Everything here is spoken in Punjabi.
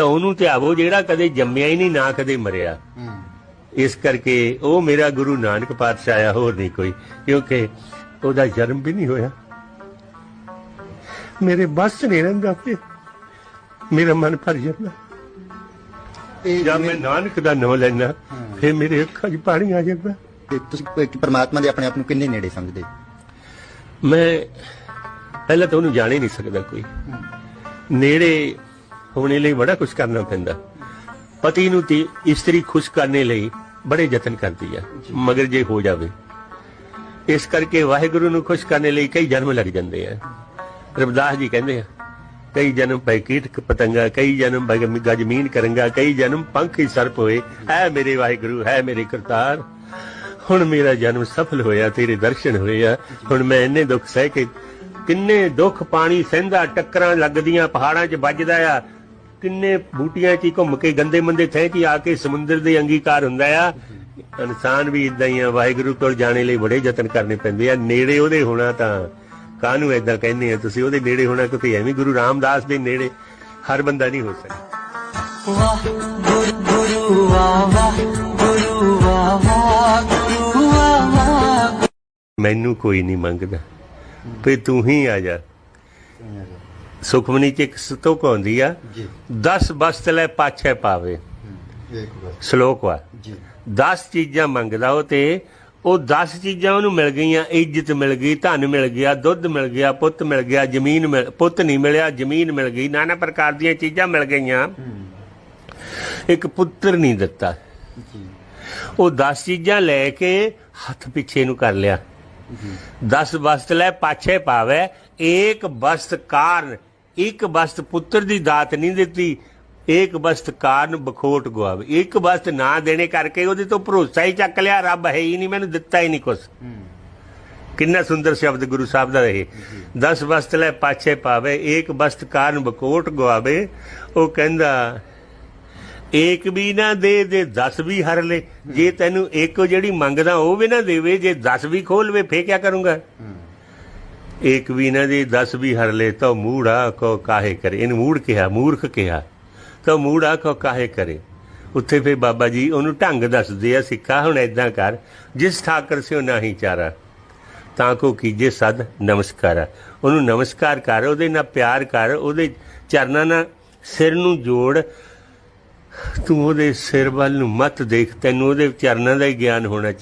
ਉਹਨੂੰ ਧਿਆਵੋ ਜਿਹੜਾ ਕਦੇ ਜੰਮਿਆ ਹੀ ਨਹੀਂ ਨਾ ਕਦੇ ਮਰਿਆ। ਇਸ ਕਰਕੇ ਉਹ ਮੇਰਾ ਗੁਰੂ ਨਾਨਕ ਪਾਤਸ਼ਾਹ ਆ ਹੋਰ ਨਹੀਂ ਕੋਈ ਕਿਉਂਕਿ ਉਹਦਾ ਜਨਮ ਵੀ ਨਹੀਂ ਹੋਇਆ। ਮੇਰੇ ਬਸ ਨਹੀਂ ਰਹਿੰਦਾ ਫਿਰ ਮੇਰਾ ਮਨ ਭਰ ਜਾਂਦਾ। ਇਹ ਜਦ ਮੈਂ ਨਾਨਕ ਦਾ ਨਾਮ ਲੈਣਾ ਫਿਰ ਮੇਰੇ ਅੱਖਾਂ 'ਚ ਪਾਣੀ ਆ ਜਾਂਦਾ। ਤੇ ਤੁਸੀਂ ਪਰਮਾਤਮਾ ਦੇ ਆਪਣੇ ਆਪ ਨੂੰ ਕਿੰਨੇ ਨੇੜੇ ਸਮਝਦੇ? ਮੈਂ ਪਹਿਲਾਂ ਤਾਂ ਉਹਨੂੰ ਜਾਣ ਹੀ ਨਹੀਂ ਸਕਦਾ ਕੋਈ। ਨੇੜੇ ਹੋਣੇ ਲਈ ਬੜਾ ਕੁਝ ਕਰਨਾ ਪੈਂਦਾ। ਪਤੀ ਨੂੰ ਤੇ ਇਸਤਰੀ ਖੁਸ਼ ਕਰਨੇ ਲਈ ਬੜੇ ਯਤਨ ਕਰਦੀ ਆ, ਮਗਰ ਜੇ ਹੋ ਜਾਵੇ। ਇਸ ਕਰਕੇ ਵਾਹਿਗੁਰੂ ਨੂੰ ਖੁਸ਼ ਕਰਨੇ ਲਈ ਕਈ ਜਨਮ ਲੱਗ ਜਾਂਦੇ ਆ। ਰਬਦਾਸ ਜੀ ਕਹਿੰਦੇ ਆ, ਕਈ ਜਨਮ ਪੈ ਕੀਟ ਪਤੰਗਾ, ਕਈ ਜਨਮ ਗਜਮੀਨ ਕਰੰਗਾ, ਕਈ ਜਨਮ ਪੰਖ ਹੀ ਸਰਪ ਹੋਏ। ਐ ਮੇਰੇ ਵਾਹਿਗੁਰੂ ਹੈ ਮੇਰੇ ਕਰਤਾਰ। ਹੁਣ ਮੇਰਾ ਜਨਮ ਸਫਲ ਹੋਇਆ, ਤੇਰੇ ਦਰਸ਼ਨ ਹੋਏ ਆ। ਹੁਣ ਮੈਂ ਇੰਨੇ ਦੁੱਖ ਸਹਿ ਕੇ ਕਿੰਨੇ ਦੁੱਖ ਪਾਣੀ ਸਹਿੰਦਾ, ਟੱਕਰਾਂ ਲੱਗਦੀਆਂ, ਪਹਾੜਾਂ 'ਚ ਵੱਜਦਾ ਆ। ਕਿੰਨੇ ਬੂਟੀਆਂ 'ਚ ਹੀ ਘੁੰਮ ਕੇ ਗੰਦੇ ਮੰਦੇ ਥੈਂ 'ਚ ਆ ਕੇ ਸਮੁੰਦਰ ਦੇ ਅੰਗੀਕਾਰ ਹੁੰਦਾ ਆ। ਇਨਸਾਨ ਵੀ ਇਦਾਂ ਹੀ ਆ ਵਾਹਿਗੁਰੂ ਕੋਲ ਜਾਣੇ ਲਈ ਬੜੇ ਯਤਨ ਕਰਨੇ ਪੈਂਦੇ ਆ। ਨੇੜੇ ਉਹਦੇ ਹੋਣਾ ਤਾਂ ਕਾਹਨੂੰ ਏਦਾਂ ਕਹਿੰਦੇ ਆ ਤੁਸੀਂ? ਉਹਦੇ ਨੇੜੇ ਹੋਣਾ ਕਿਉਂਕਿ ਐਵੇਂ ਗੁਰੂ ਰਾਮਦਾਸ ਦੇ ਨੇੜੇ ਹਰ ਬੰਦਾ ਨਹੀਂ ਹੋ ਸਕਦਾ। ਵਾਹ ਗੁਰੂ ਗੁਰੂ ਵਾਹ ਵਾਹ ਗੁਰੂ ਵਾਹ ਵਾਹ ਗੁਰੂ ਵਾਹ ਵਾਹ ਮੈਨੂੰ ਕੋਈ ਨਹੀਂ ਮੰਗਦਾ। ਵੀ ਤੂੰ ਹੀ ਆ ਜਾ। ਸੁਖਮਨੀ ਚ ਇੱਕ ਸਤੋਕ ਆਉਂਦੀ ਆ। ਜੀ। 10 ਬਸਤ ਲੈ ਪਾਛੇ ਪਾਵੇ। ਵਾਰ। ਸ਼ਲੋਕ ਵਾ ਜੀ। 10 ਚੀਜ਼ਾਂ ਮੰਗਦਾ ਉਹ ਤੇ ਉਹ 10 ਚੀਜ਼ਾਂ ਉਹਨੂੰ ਮਿਲ ਗਈਆਂ ਇੱਜ਼ਤ ਮਿਲ ਗਈ ਧਨ ਮਿਲ ਗਿਆ ਦੁੱਧ ਮਿਲ ਗਿਆ ਪੁੱਤ ਮਿਲ ਗਿਆ ਜ਼ਮੀਨ ਮਿਲ ਪੁੱਤ ਨਹੀਂ ਮਿਲਿਆ ਜ਼ਮੀਨ ਮਿਲ ਗਈ ਨਾਨਾ ਪ੍ਰਕਾਰ ਦੀਆਂ ਚੀਜ਼ਾਂ ਮਿਲ ਗਈਆਂ। ਇੱਕ ਪੁੱਤਰ ਨਹੀਂ ਦਿੱਤਾ। ਉਹ 10 ਚੀਜ਼ਾਂ ਲੈ ਕੇ ਹੱਥ ਪਿੱਛੇ ਨੂੰ ਕਰ ਲਿਆ। 10 ਵਸਤ ਲੈ ਪਾਛੇ ਪਾਵੇ ਏਕ ਵਸਤ ਕਾਰਨ, ਇੱਕ ਵਸਤ ਪੁੱਤਰ ਦੀ ਦਾਤ ਨਹੀਂ ਦਿੱਤੀ ਏਕ ਵਸਤ ਕਾਰਨ ਬਖੋਟ ਗਵਾਵੇ ਇੱਕ ਵਸਤ ਨਾ ਦੇਣੇ ਕਰਕੇ ਉਹਦੇ ਤੋਂ ਭਰੋਸਾ ਹੀ ਚੱਕ ਲਿਆ, ਰੱਬ ਹੈ ਹੀ ਨਹੀਂ, ਮੈਨੂੰ ਦਿੱਤਾ ਹੀ ਨਹੀਂ ਕੁਛ। ਕਿੰਨਾ ਸੁੰਦਰ ਸ਼ਬਦ ਗੁਰੂ ਸਾਹਿਬ ਦਾ ਇਹ। 10 ਵਸਤ ਲੈ ਪਾਛੇ ਪਾਵੇ ਏਕ ਵਸਤ ਕਾਰਨ ਬਖੋਟ ਗਵਾਵੇ ਉਹ ਕਹਿੰਦਾ ਏਕ ਵੀ ਨਾ ਦੇ ਦੇ 10 ਵੀ ਹਰ ਲੈ। ਜੇ ਤੈਨੂੰ ਇੱਕ ਜਿਹੜੀ ਮੰਗਦਾ, ਉਹ ਵੀ ਨਾ ਦੇਵੇ। ਜੇ 10 ਵੀ ਖੋਲਵੇ ਫੇ ਕਿਆ ਕਰੂੰਗਾ? ਏਕ ਵੀ ਨਾ ਦੇ 10 ਵੀ ਹਰ ਲੈ ਤਾਂ ਮੂੜਾ ਕੋ ਕਾਹੇ ਕਰੇ। ਇਹਨੂੰ ਮੂੜ ਕਿਹਾ, ਮੂਰਖ ਕਿਹਾ। ਤਾਂ ਮੂੜਾ ਕੋ ਕਾਹੇ ਕਰੇ। ਉੱਥੇ ਫੇ ਬਾਬਾ ਜੀ ਉਹਨੂੰ ਢੰਗ ਦੱਸਦੇ ਆ, ਸਿੱਖਾ ਹੁਣ ਐਦਾਂ ਕਰ। ਜਿਸ ਠਾਕਰ ਸਿਓ ਨਹੀਂ ਚਾਰਾ, ਤਾਂ ਕੋ ਕੀਜੇ ਸਦ ਨਮਸਕਾਰ। ਉਹਨੂੰ ਨਮਸਕਾਰ ਕਰ, ਉਹਦੇ ਨਾਲ ਪਿਆਰ ਕਰ, ਉਹਦੇ ਚਰਨਾਂ ਨਾਲ ਸਿਰ ਨੂੰ ਜੋੜ ਤੂੰ ਉਹਦੇ ਸਿਰ ਵੱਲ ਨੂੰ ਮਤ ਦੇਖ, ਤੈਨੂੰ ਉਹਦੇ ਚਰਨਾਂ ਦਾ ਹੀ ਗਿਆਨ ਹੋਣਾ ਚਾਹੀਦਾ।